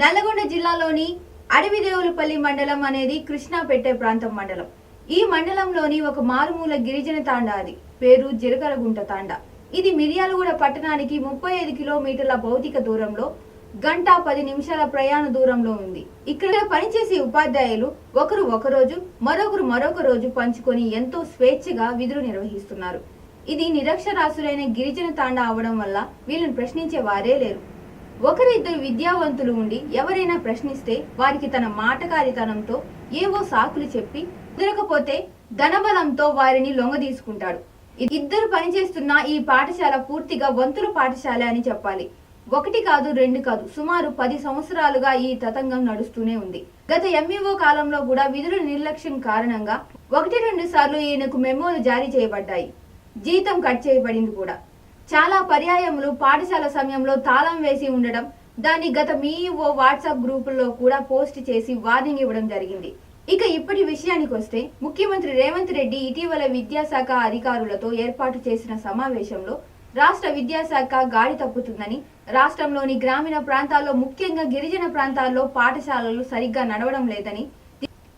నల్లగొండ జిల్లాలోని అడవిదేవులపల్లి మండలం అనేది కృష్ణాపెట్టే ప్రాంతం మండలం. ఈ మండలంలోని ఒక మారుమూల గిరిజన తాండా అది. పేరు జిలకరగుంట తాండా. ఇది మిర్యాలగూడ పట్టణానికి ముప్పై ఐదు కిలోమీటర్ల భౌతిక దూరంలో గంట పది నిమిషాల ప్రయాణ దూరంలో ఉంది. ఇక్కడ పనిచేసే ఉపాధ్యాయులు ఒకరు ఒక రోజు మరొకరు మరొక రోజు పంచుకొని ఎంతో స్వేచ్ఛగా విధులు నిర్వహిస్తున్నారు. ఇది నిరక్షరాస్యులైన గిరిజన తాండా అవడం వల్ల వీళ్ళని ప్రశ్నించే వారే లేరు. ఒకరిద్దరు విద్యావంతులు ఉండి ఎవరైనా ప్రశ్నిస్తే వారికి తన మాటకారితనంతో ఏవో సాకులు చెప్పి కుదరకపోతే ధనబలంతో వారిని లొంగదీసుకుంటాడు ఇద్దరు పనిచేస్తున్న ఈ పాఠశాల పూర్తిగా వంతుల పాఠశాల అని చెప్పాలి. ఒకటి కాదు రెండు కాదు సుమారు పది సంవత్సరాలుగా ఈ తతంగం నడుస్తూనే ఉంది. గత ఎంఈఓ కాలంలో కూడా విధుల నిర్లక్ష్యం కారణంగా ఒకటి రెండు సార్లు ఈయనకు మెమోలు జారీ చేయబడ్డాయి. జీతం కట్ చేయబడింది కూడా. చాలా పర్యాయములు పాఠశాల సమయంలో తాళం వేసి ఉండడం దాన్ని గత మీఓ వాట్సాప్ గ్రూపుల్లో కూడా పోస్ట్ చేసి వార్నింగ్ ఇవ్వడం జరిగింది. ఇక ఇప్పటి విషయానికి వస్తే ముఖ్యమంత్రి రేవంత్ రెడ్డి ఇటీవల విద్యాశాఖ అధికారులతో ఏర్పాటు చేసిన సమావేశంలో రాష్ట్ర విద్యాశాఖ గాడి తప్పుతుందని రాష్ట్రంలోని గ్రామీణ ప్రాంతాల్లో ముఖ్యంగా గిరిజన ప్రాంతాల్లో పాఠశాలలు సరిగ్గా నడవడం లేదని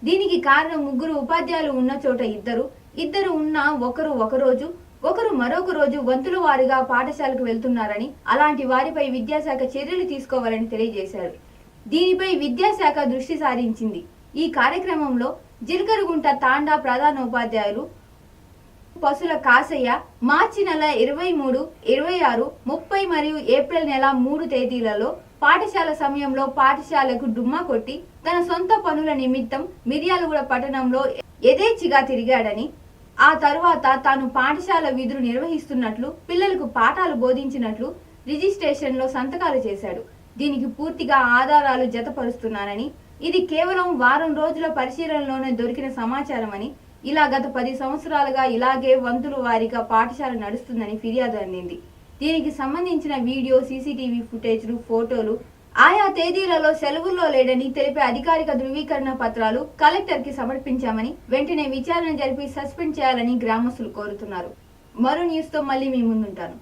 దీనికి కారణం ముగ్గురు ఉపాధ్యాయులు ఉన్న చోట ఇద్దరు ఇద్దరు ఉన్న ఒకరు ఒక రోజు ఒకరు మరొక రోజు వంతుల వారిగా పాఠశాలకు వెళ్తున్నారని అలాంటి వారిపై విద్యాశాఖ చర్యలు తీసుకోవాలని తెలియజేశారు. దీనిపై విద్యాశాఖ దృష్టి సారించింది. ఈ కార్యక్రమంలో జిల్కరుగుంట తాండా ప్రధానోపాధ్యాయులు పశుల కాసయ్య మార్చి నెల ఇరవై మూడు ఇరవై ఆరు ముప్పై మరియు ఏప్రిల్ నెల మూడు తేదీలలో పాఠశాల సమయంలో పాఠశాలకు డుమ్మా కొట్టి తన సొంత పనుల నిమిత్తం మిర్యాలగూడ పట్టణంలో యథేచ్ఛగా తిరిగాడని ఆ తరువాత తాను పాఠశాల విధులు నిర్వహిస్తున్నట్లు పిల్లలకు పాఠాలు బోధించినట్లు రిజిస్ట్రేషన్లో సంతకాలు చేశాడు. దీనికి పూర్తిగా ఆధారాలు జతపరుస్తున్నానని ఇది కేవలం వారం రోజుల పరిశీలనలోనే దొరికిన సమాచారం అని ఇలా గత పది సంవత్సరాలుగా ఇలాగే వంతులు వారిగా పాఠశాల నడుస్తుందని ఫిర్యాదు అందింది. దీనికి సంబంధించిన వీడియో సీసీటీవీ ఫుటేజ్లు ఫోటోలు ఆయా తేదీలలో సెలవుల్లో లేడని తెలిపే అధికారిక ధృవీకరణ పత్రాలు కలెక్టర్కి సమర్పించామని వెంటనే విచారణ జరిపి సస్పెండ్ చేయాలని గ్రామస్తులు కోరుతున్నారు. మరో న్యూస్తో మళ్ళీ మీ ముందుంటాను.